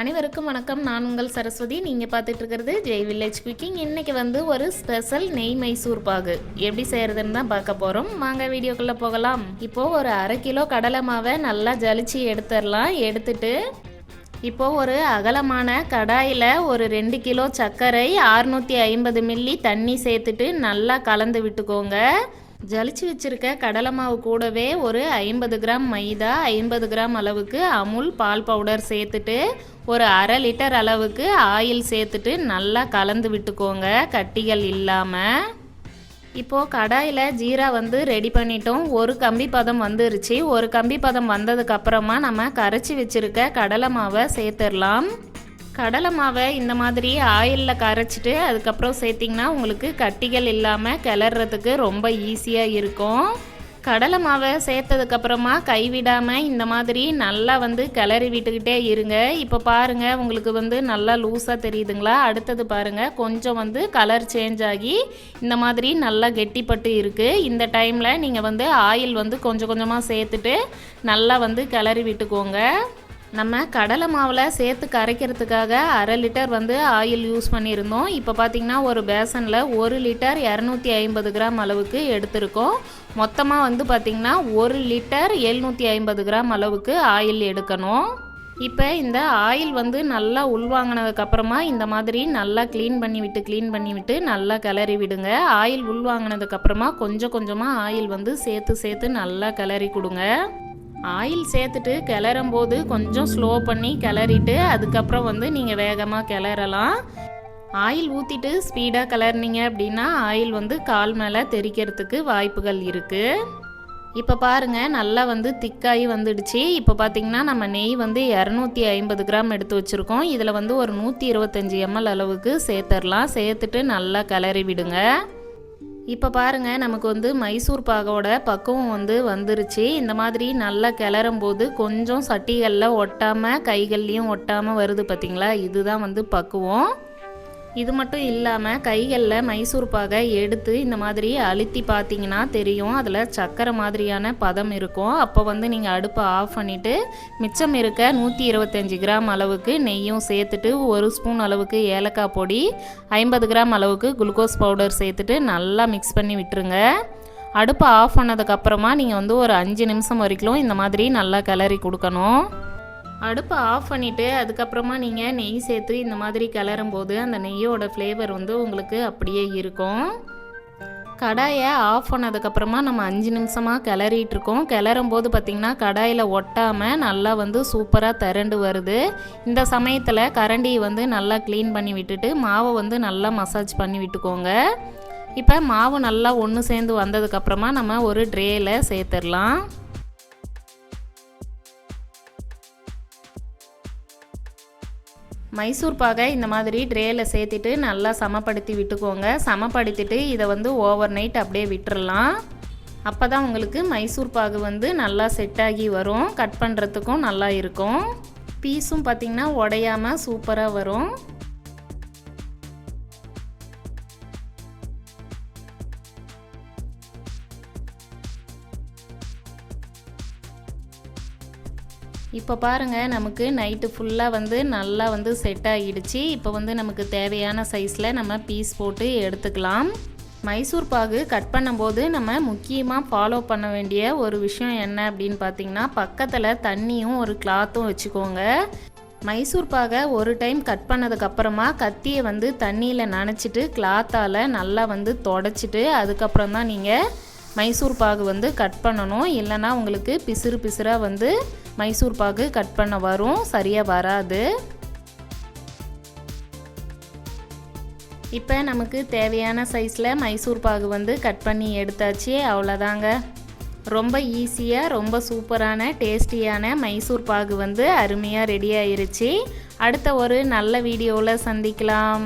அனைவருக்கும் வணக்கம். நான் உங்கள் சரஸ்வதி. நீங்கள் பார்த்துட்டு இருக்கிறது ஜெய் வில்லேஜ் குக்கிங் இன்றைக்கி வந்து ஒரு ஸ்பெஷல் நெய் மைசூர் பாகு. எப்படி செய்கிறதுன்னு தான் பார்க்க போகிறோம் வாங்க வீடியோக்குள்ளே போகலாம். இப்போது ஒரு அரை கிலோ கடலை மாவை நல்லா ஜலிச்சு எடுத்துடலாம். எடுத்துட்டு இப்போது ஒரு அகலமான கடாயில் ஒரு ரெண்டு கிலோ சர்க்கரை அறுநூற்றி ஐம்பது மில்லி தண்ணி சேர்த்துட்டு நல்லா கலந்து விட்டுக்கோங்க. ஜலிச்சு வச்சிருக்க கடலை மாவு கூடவே ஒரு ஐம்பது கிராம் மைதா ஐம்பது கிராம் அளவுக்கு அமுல் பால் பவுடர் சேர்த்துட்டு ஒரு அரை லிட்டர் அளவுக்கு ஆயில் சேர்த்துட்டு நல்லா கலந்து விட்டுக்கோங்க கட்டிகள் இல்லாமல் இப்போது கடாயில் ஜீரா வந்து ரெடி பண்ணிட்டோம். ஒரு கம்பி பதம் வந்துருச்சு. ஒரு கம்பி பதம் வந்ததுக்கப்புறமா நம்ம கரைச்சி வச்சிருக்க கடலை மாவை சேர்த்துடலாம். கடலை மாவை இந்த மாதிரி ஆயிலில் கரைச்சிட்டு அதுக்கப்புறம் சேர்த்திங்கன்னா உங்களுக்கு கட்டிகள் இல்லாமல் கிளறதுக்கு ரொம்ப ஈஸியாக இருக்கும். கடலை மாவை சேர்த்ததுக்கப்புறமா கைவிடாமல் இந்த மாதிரி நல்லா வந்து கிளறி விட்டுக்கிட்டே இருங்க. இப்போ பாருங்கள் உங்களுக்கு வந்து நல்லா லூஸாக தெரியுதுங்களா? அடுத்தது பாருங்கள் கொஞ்சம் வந்து கலர் சேஞ்ச் ஆகி இந்த மாதிரி நல்லா கெட்டிப்பட்டு இருக்குது இந்த டைமில் நீங்கள் வந்து ஆயில் வந்து கொஞ்சம் கொஞ்சமாக சேர்த்துட்டு நல்லா வந்து கிளறி விட்டுக்கோங்க. நம்ம கடலை மாவில் சேர்த்து கரைக்கிறதுக்காக அரை லிட்டர் வந்து ஆயில் யூஸ் பண்ணியிருந்தோம். இப்போ பார்த்திங்கன்னா ஒரு பேசனில் ஒரு லிட்டர் இரநூத்தி ஐம்பது கிராம் அளவுக்கு எடுத்திருக்கோம். மொத்தமாக வந்து பார்த்திங்கன்னா ஒரு லிட்டர் எழுநூற்றி ஐம்பது கிராம் அளவுக்கு ஆயில் எடுக்கணும். இப்போ இந்த ஆயில் வந்து நல்லா உள்வாங்கினதுக்கப்புறமா இந்த மாதிரி நல்லா க்ளீன் பண்ணி விட்டு க்ளீன் பண்ணி விட்டு நல்லா கிளறி விடுங்க. ஆயில் உள்வாங்கினதுக்கப்புறமா கொஞ்சம் கொஞ்சமாக ஆயில் வந்து சேர்த்து சேர்த்து நல்லா கிளறி கொடுங்க. ஆயில் சேர்த்துட்டு கிளறும் போது கொஞ்சம் ஸ்லோ பண்ணி கிளறிட்டு அதுக்கப்புறம் வந்து நீங்கள் வேகமாக கிளறலாம். ஆயில் ஊற்றிட்டு ஸ்பீடாக கிளறினீங்க அப்படின்னா ஆயில் வந்து கால் மேலே தெரிக்கிறதுக்கு வாய்ப்புகள் இருக்குது இப்போ பாருங்கள் நல்லா வந்து திக்காகி வந்துடுச்சு. இப்போ பார்த்திங்கன்னா நம்ம நெய் வந்து இரநூத்தி ஐம்பது கிராம் எடுத்து வச்சுருக்கோம். இதில் வந்து ஒரு நூற்றி இருபத்தஞ்சி எம்எல் அளவுக்கு சேர்த்துடலாம். சேர்த்துட்டு நல்லா கிளறி விடுங்க. இப்போ பாருங்கள் நமக்கு வந்து மைசூர் பாகோட பக்குவம் வந்து வந்துருச்சு. இந்த மாதிரி நல்லா கிளறும் போது கொஞ்சம் சட்டிகளில் ஒட்டாமல் கைகள்லேயும் ஒட்டாமல் வருது பார்த்திங்களா இதுதான் வந்து பக்குவம். இது மட்டும் இல்லாமல் கைகளில் மைசூர் பாகை எடுத்து இந்த மாதிரி அழுத்தி பார்த்தீங்கன்னா தெரியும். அதில் சக்கரை மாதிரியான பதம் இருக்கும். அப்போ வந்து நீங்கள் அடுப்பை ஆஃப் பண்ணிவிட்டு மிச்சம் இருக்க நூற்றி இருபத்தஞ்சி கிராம் அளவுக்கு நெய்யும் சேர்த்துட்டு ஒரு ஸ்பூன் அளவுக்கு ஏலக்காய் பொடி ஐம்பது கிராம் அளவுக்கு குளுக்கோஸ் பவுடர் சேர்த்துட்டு நல்லா மிக்ஸ் பண்ணி விட்டுருங்க. அடுப்பை ஆஃப் பண்ணதுக்கப்புறமா நீங்கள் வந்து ஒரு அஞ்சு நிமிஷம் வரைக்கும் இந்த மாதிரி நல்லா கிளறி கொடுக்கணும். அடுப்பை ஆஃப் பண்ணிவிட்டு அதுக்கப்புறமா நீங்கள் நெய் சேர்த்து இந்த மாதிரி கிளறும் போது அந்த நெய்யோட ஃப்ளேவர் வந்து உங்களுக்கு அப்படியே இருக்கும். கடாயை ஆஃப் பண்ணதுக்கப்புறமா நம்ம அஞ்சு நிமிஷமாக கிளறிட்டு இருக்கோம். கிளறும் போது பார்த்திங்கன்னா கடாயில் ஒட்டாமல் நல்லா வந்து சூப்பராக திரண்டு வருது. இந்த சமயத்தில் கரண்டியை வந்து நல்லா க்ளீன் பண்ணி விட்டுட்டு மாவை வந்து நல்லா மசாஜ் பண்ணி விட்டுக்கோங்க. இப்போ மாவு நல்லா ஒன்று சேர்ந்து வந்ததுக்கப்புறமா நம்ம ஒரு ட்ரேயில் சேர்த்துடலாம். மைசூர் பாகை இந்த மாதிரி ட்ரேயில் சேர்த்துட்டு நல்லா சமப்படுத்தி விட்டுக்கோங்க. சமப்படுத்திட்டு இதை வந்து ஓவர் நைட் அப்படியே விட்டுறலாம். அப்போ தான் உங்களுக்கு மைசூர் பாகு வந்து நல்லா செட் ஆகி வரும். கட் பண்ணுறதுக்கும் நல்லா இருக்கும். பீஸும் பார்த்திங்கன்னா உடையாமல் சூப்பராக வரும். இப்போ பாருங்கள் நமக்கு நைட்டு ஃபுல்லாக வந்து நல்லா வந்து செட் ஆகிடுச்சு இப்போ வந்து நமக்கு தேவையான சைஸில் நம்ம பீஸ் போட்டு எடுத்துக்கலாம். மைசூர் பாகு கட் பண்ணும்போது நம்ம முக்கியமாக ஃபாலோ பண்ண வேண்டிய ஒரு விஷயம் என்ன அப்படின்னு பார்த்தீங்கன்னா பக்கத்தில் தண்ணியும் ஒரு கிளாத்தும் வச்சுக்கோங்க. மைசூர் பாகை ஒரு டைம் கட் பண்ணதுக்கப்புறமா கத்தியை வந்து தண்ணியில் நனைச்சிட்டு கிளாத்தால் நல்லா வந்து தொடச்சிட்டு அதுக்கப்புறம் தான் நீங்கள் மைசூர் பாகு வந்து கட் பண்ணணும். இல்லைனா உங்களுக்கு பிசுறு பிசுறாக வந்து மைசூர் பாகு கட் பண்ண வரும். சரியாக வராது. இப்போ நமக்கு தேவையான சைஸில் மைசூர் பாகு வந்து கட் பண்ணி எடுத்தாச்சு. அவ்வளோதாங்க ரொம்ப ஈஸியாக ரொம்ப சூப்பரான டேஸ்டியான மைசூர் பாகு வந்து அருமையாக ரெடி ஆயிருச்சு. அடுத்த ஒரு நல்ல வீடியோவில் சந்திக்கலாம்.